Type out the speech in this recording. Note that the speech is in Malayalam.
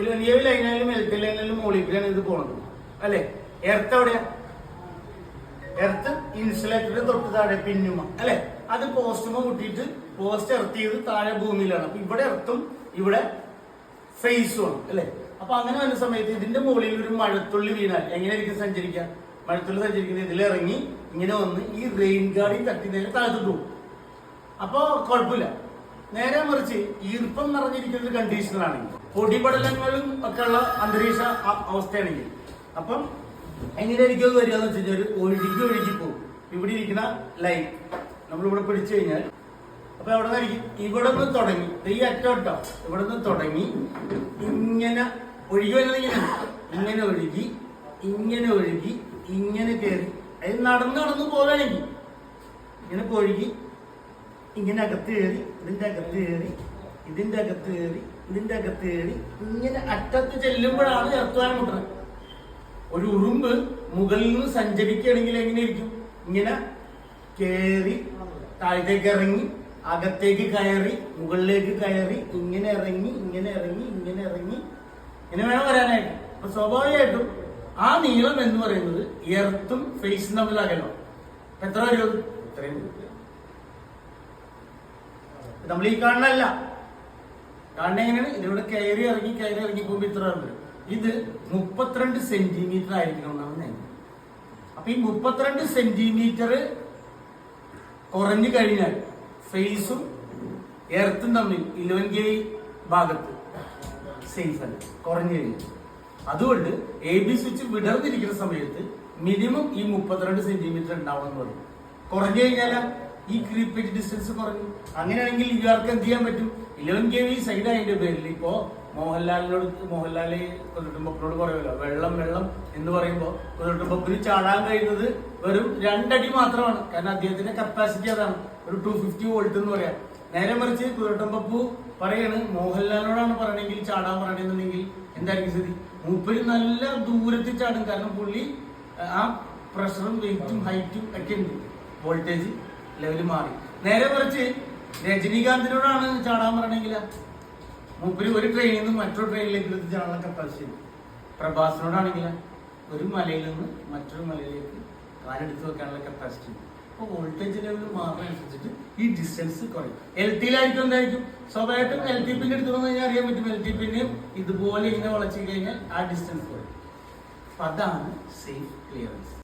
ഇലനിയവ് ലൈനായാലും പി ലൈനായാലും മോളിക്കൂടെയാണ് ഇത് പോണത്. അല്ലെ? എർത്ത് എവിടെയാ? എർത്ത് ഇൻസുലേറ്റർ തൊട്ട് താഴെ പിന്നുമ അല്ലെ? അത് പോസ്റ്റുമ കൂട്ടിയിട്ട് പോസ്റ്റ് എർത്ത് ചെയ്ത് താഴെ ഭൂമിയിലാണ്. അപ്പൊ ഇവിടെ എർത്തും ഇവിടെ ഫേസും ആണ്. അല്ലെ? അപ്പൊ അങ്ങനെ വരുന്ന സമയത്ത് ഇതിന്റെ മുകളിൽ ഒരു മഴത്തുള്ളി വീണാൽ എങ്ങനെയായിരിക്കും സഞ്ചരിക്കുക? മഴത്തുള്ളി സഞ്ചരിക്കുന്നത് ഇതിലിറങ്ങി ഇങ്ങനെ വന്ന് ഈ റെയിൻ ഗാർഡിൽ തട്ടി നേരെ താഴത്തോട്ട് അപ്പോ കുഴപ്പമില്ല. നേരെ മറിച്ച് ഈർപ്പം നിറഞ്ഞിരിക്കുന്ന ഒരു കണ്ടീഷനിലാണെങ്കിൽ പൊടിപടലങ്ങളും ഒക്കെ ഉള്ള അന്തരീക്ഷ അവസ്ഥയാണെങ്കിൽ. അപ്പം എങ്ങനെയായിരിക്കും അത് വരിക എന്ന് വെച്ച് കഴിഞ്ഞാൽ ഒഴുകി ഒഴുകി പോകും. ഇവിടെ ഇരിക്കുന്ന ലൈൻ നമ്മളിവിടെ പിടിച്ചു കഴിഞ്ഞാൽ അപ്പൊ എവിടെ നിന്നായിരിക്കും ഇവിടെ നിന്ന് തുടങ്ങി. ഈ അറ്റോട്ടോ ഇവിടെ നിന്ന് തുടങ്ങി. ഇങ്ങനെ ഒഴുകി വരുന്നത് ഇങ്ങനെ. ഇങ്ങനെ ഒഴുകി ഇങ്ങനെ ഒഴുകി ഇങ്ങനെ കയറി. അത് നടന്ന് നടന്ന് പോകാണെങ്കിൽ ഇങ്ങനെ ഒഴുകി ഇങ്ങനെ അകത്ത് കയറി ഇതിന്റെ അകത്ത് കയറി ഇതിന്റെ അകത്ത് കയറി ഇതിന്റെ അകത്ത് കയറി ഇങ്ങനെ അറ്റത്ത് ചെല്ലുമ്പോഴാണ് ചേർത്തുവാൻ മുട്ടുന്നത് ഒരു ഉറുമ്പ് മുകളിൽ നിന്ന് സഞ്ചരിക്കുകയാണെങ്കിൽ എങ്ങനെ ഇരിക്കും? ഇങ്ങനെ കയറി താഴത്തേക്ക് ഇറങ്ങി അകത്തേക്ക് കയറി മുകളിലേക്ക് കയറി ഇങ്ങനെ ഇറങ്ങി ഇങ്ങനെ ഇറങ്ങി ഇങ്ങനെ ഇറങ്ങി. ഇങ്ങനെ വേണം വരാനായിട്ട്. അപ്പൊ സ്വാഭാവികമായിട്ടും ആ നീളം എന്ന് പറയുന്നത് എർത്തും ഫേസും തമ്മിൽ അകലോ എത്ര വരും? ഇത്രയും. നമ്മൾ ഈ കാണുന്നല്ല കാണുന്ന എങ്ങനെയാണ് ഇതിലൂടെ കയറി ഇറങ്ങി കയറി ഇറങ്ങി പോകുമ്പോൾ ഇത്ര ഇത് മുപ്പത്തിരണ്ട് സെന്റിമീറ്റർ ആയിരിക്കണം എന്നാണ് നിയമം അപ്പൊ ഈ മുപ്പത്തിരണ്ട് സെന്റിമീറ്റർ കുറഞ്ഞു കഴിഞ്ഞാൽ ഫേസും എർത്തും തമ്മിൽ ഇലവൻ കെ ഭാഗത്ത് സേഫ് അല്ല കുറഞ്ഞു കഴിഞ്ഞു അതുകൊണ്ട് എ ബി സ്വിച്ച് വിടർന്നിരിക്കുന്ന സമയത്ത് മിനിമം ഈ മുപ്പത്തിരണ്ട് സെന്റിമീറ്റർ ഉണ്ടാവണം എന്ന് പറയും. കുറഞ്ഞു കഴിഞ്ഞാൽ ഈ ക്രീപ്പേജ് ഡിസ്റ്റൻസ് പറഞ്ഞു അങ്ങനെയാണെങ്കിൽ ഇയാൾക്ക് എന്ത് ചെയ്യാൻ പറ്റും? ഇലവൻ കെ വി സൈഡ് അതിന്റെ പേരിൽ. ഇപ്പോ മോഹൻലാലിനോട് മോഹൻലാൽ കുതിരട്ടുമ്പപ്പിനോട് പറയുമല്ലോ വെള്ളം വെള്ളം എന്ന് പറയുമ്പോൾ കുതിരട്ടുമ്പപ്പിന് ചാടാൻ കഴിയുന്നത് വെറും രണ്ടടി മാത്രമാണ്. കാരണം അദ്ദേഹത്തിന്റെ കപ്പാസിറ്റി അതാണ്. ഒരു ടു ഫിഫ്റ്റി വോൾട്ട് എന്ന് പറയാം. നേരെ മറിച്ച് കുതിരട്ടുമ്പപ്പു പറയാണ് മോഹൻലാലിനോടാണ് പറയണെങ്കിൽ ചാടാൻ പറയണെന്നുണ്ടെങ്കിൽ എന്തായിരിക്കും സ്ഥിതി? മൂപ്പര് നല്ല ദൂരത്തിൽ ചാടും. കാരണം പുള്ളി ആ പ്രഷറും വെയിറ്റും ഹൈറ്റും ഒക്കെ ഉണ്ട്. വോൾട്ടേജ് ലെവൽ മാറി. നേരെ മറിച്ച് രജനീകാന്തിനോടാണ് ചാടാൻ പറയണമെങ്കിൽ മൂപ്പര് ഒരു ട്രെയിനിൽ നിന്ന് മറ്റൊരു ട്രെയിനിലേക്ക് എടുത്ത് ചാടാനുള്ള കപ്പാസിറ്റി പ്രഭാസിനോടാണെങ്കിൽ ഒരു മലയിൽ നിന്ന് മറ്റൊരു മലയിലേക്ക് കാലെടുത്ത് വെക്കാനുള്ള കപ്പാസിറ്റി അപ്പോൾ വോൾട്ടേജ് ലെവൽ മാറുന്നതനുസരിച്ചിട്ട് ഈ ഡിസ്റ്റൻസ് കുറയും. എൽ ടിയിലായിരിക്കും എന്തായിരിക്കും? സ്വാഭാവികമായിട്ടും എൽ ടി പിന്നെ എടുത്തു കഴിഞ്ഞാൽ അറിയാൻ പറ്റും എൽ ടി പിന്നെയും ഇതുപോലെ ഇങ്ങനെ വളച്ചു കഴിഞ്ഞാൽ ആ ഡിസ്റ്റൻസ് കുറയും. അതാണ് സേഫ് ക്ലിയറൻസ്